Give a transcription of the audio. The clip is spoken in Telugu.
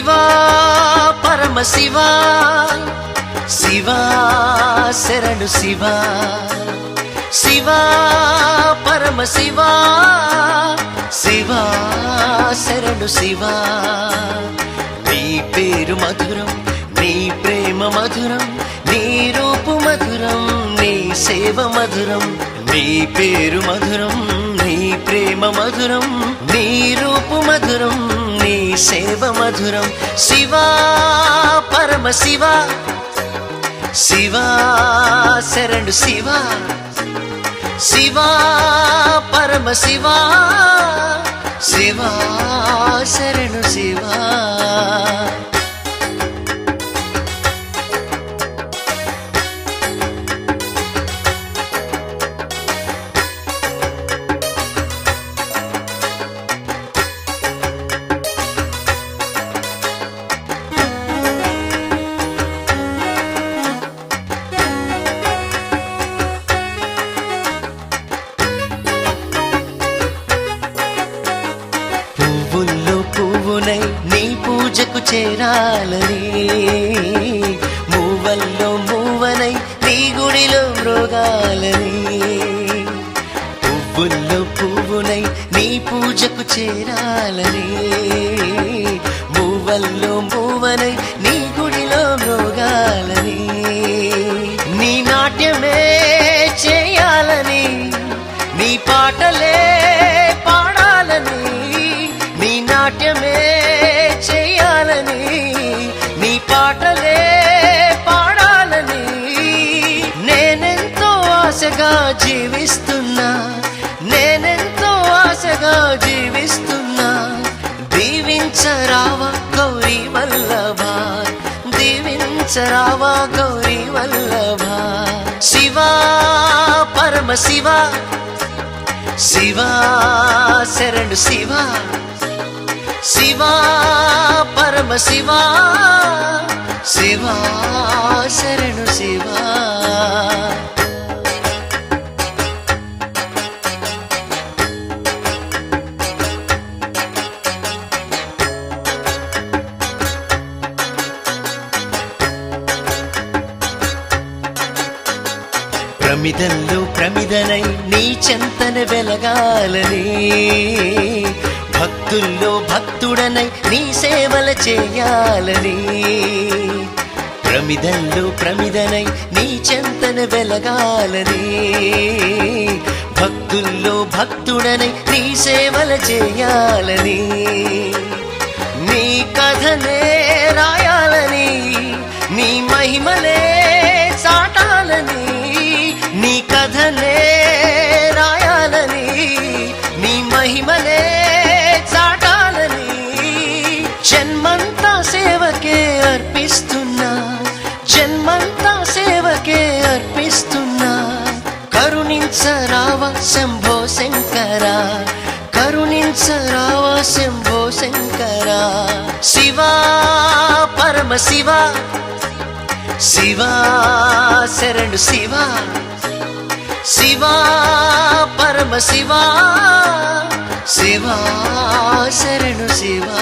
శివా పరమ శివా శివా శరణు శివా శివా పరమ శివా శివా శరణు శివా. నీ పేరు మధురం నీ ప్రేమ మధురం నీ రూపు మధురం నీ సేవ మధురం నీ పేరు మధురం నీ ప్రేమ మధురం నీ రూపు మధురం నీ సేవ మధురం. శివా పరమ శివా. శివా శరణు శివా. శివా పరమ శివా. శివా శరణు శివా. చేరాలని. మూవల్లో మూవనై నీ గుడిలో మృగాలని. పువ్వుల్లో పువ్వునై నీ పూజకు చేరాలని. మూవల్లో మూవనై నీ గుడిలో మృగాలని జీవిస్తున్నా. నేనెంతో ఆశగా జీవిస్తున్నా. దీవించరావా గౌరీ వల్లభా. దీవించరావా గౌరీ వల్లభా. శివా పరమ శివా. శివా శరణు శివా. శివా పరమ శివా. శివా శరణు శివా. ప్రమిదల్లో ప్రమిదనై నీ చెంతన వెలగాలని. భక్తుల్లో భక్తుడనై నీ సేవల చేయాలని. ప్రమిదల్లో ప్రమిదనై నీ చెంతన వెలగాలని. భక్తుల్లో భక్తుడనై నీ సేవల చేయాలని. కరుణించరావ శంభో శంకర కరుణించరావ శంభో శంకర. శివా పరమ శివా శివా శరణు శివా శివా పరమ శివా శివా శరణు శివా.